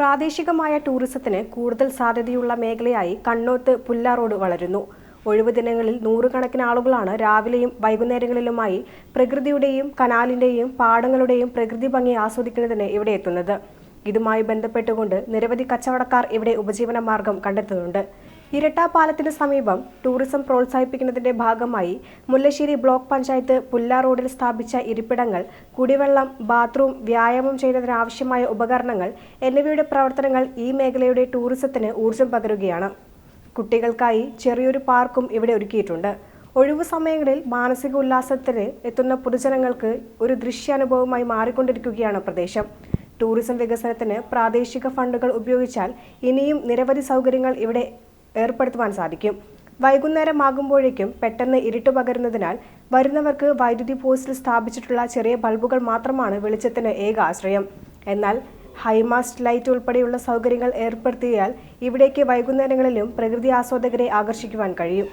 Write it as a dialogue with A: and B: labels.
A: പ്രാദേശികമായ ടൂറിസത്തിന് കൂടുതൽ സാധ്യതയുള്ള മേഖലയായി കണ്ണോത്ത് പുല്ലാ റോഡ് വളരുന്നു. ഒഴിവ് ദിനങ്ങളിൽ നൂറുകണക്കിന് ആളുകളാണ് രാവിലെയും വൈകുന്നേരങ്ങളിലുമായി പ്രകൃതിയുടെയും കനാലിന്റെയും പാടങ്ങളുടെയും പ്രകൃതി ഭംഗി ആസ്വദിക്കുന്നതിന് ഇവിടെ എത്തുന്നത്. ഇതുമായി ബന്ധപ്പെട്ടുകൊണ്ട് നിരവധി കച്ചവടക്കാർ ഇവിടെ ഉപജീവന മാർഗം കണ്ടെത്തുന്നുണ്ട്. ഇരട്ടാപ്പാലത്തിന് സമീപം ടൂറിസം പ്രോത്സാഹിപ്പിക്കുന്നതിന്റെ ഭാഗമായി മുല്ലശ്ശേരി ബ്ലോക്ക് പഞ്ചായത്ത് പുല്ലാ റോഡിൽ സ്ഥാപിച്ച ഇരിപ്പിടങ്ങൾ കുടിവെള്ളം ബാത്റൂം വ്യായാമം ചെയ്യുന്നതിനാവശ്യമായ ഉപകരണങ്ങൾ എന്നിവയുടെ പ്രവർത്തനങ്ങൾ ഈ മേഖലയുടെ ടൂറിസത്തിന് ഊർജം പകരുകയാണ്. കുട്ടികൾക്കായി ചെറിയൊരു പാർക്കും ഇവിടെ ഒരുക്കിയിട്ടുണ്ട്. ഒഴിവു സമയങ്ങളിൽ മാനസിക ഉല്ലാസത്തിന് എത്തുന്ന പൊതുജനങ്ങൾക്ക് ഒരു ദൃശ്യാനുഭവമായി മാറിക്കൊണ്ടിരിക്കുകയാണ് പ്രദേശം. ടൂറിസം വികസനത്തിന് പ്രാദേശിക ഫണ്ടുകൾ ഉപയോഗിച്ചാൽ ഇനിയും നിരവധി സൗകര്യങ്ങൾ ഇവിടെ ഏർപ്പെടുത്തുവാൻ സാധിക്കും. വൈകുന്നേരമാകുമ്പോഴേക്കും പെട്ടെന്ന് ഇരുട്ട് പകരുന്നതിനാൽ വരുന്നവർക്ക് വൈദ്യുതി പോസ്റ്റിൽ സ്ഥാപിച്ചിട്ടുള്ള ചെറിയ ബൾബുകൾ മാത്രമാണ് വെളിച്ചത്തിന് ഏക ആശ്രയം. എന്നാൽ ഹൈമാസ്റ്റ് ലൈറ്റ് ഉൾപ്പെടെയുള്ള സൗകര്യങ്ങൾ ഏർപ്പെടുത്തിയാൽ ഇവിടേക്ക് വൈകുന്നേരങ്ങളിലും പ്രകൃതി ആസ്വാദകരെ ആകർഷിക്കുവാൻ കഴിയും.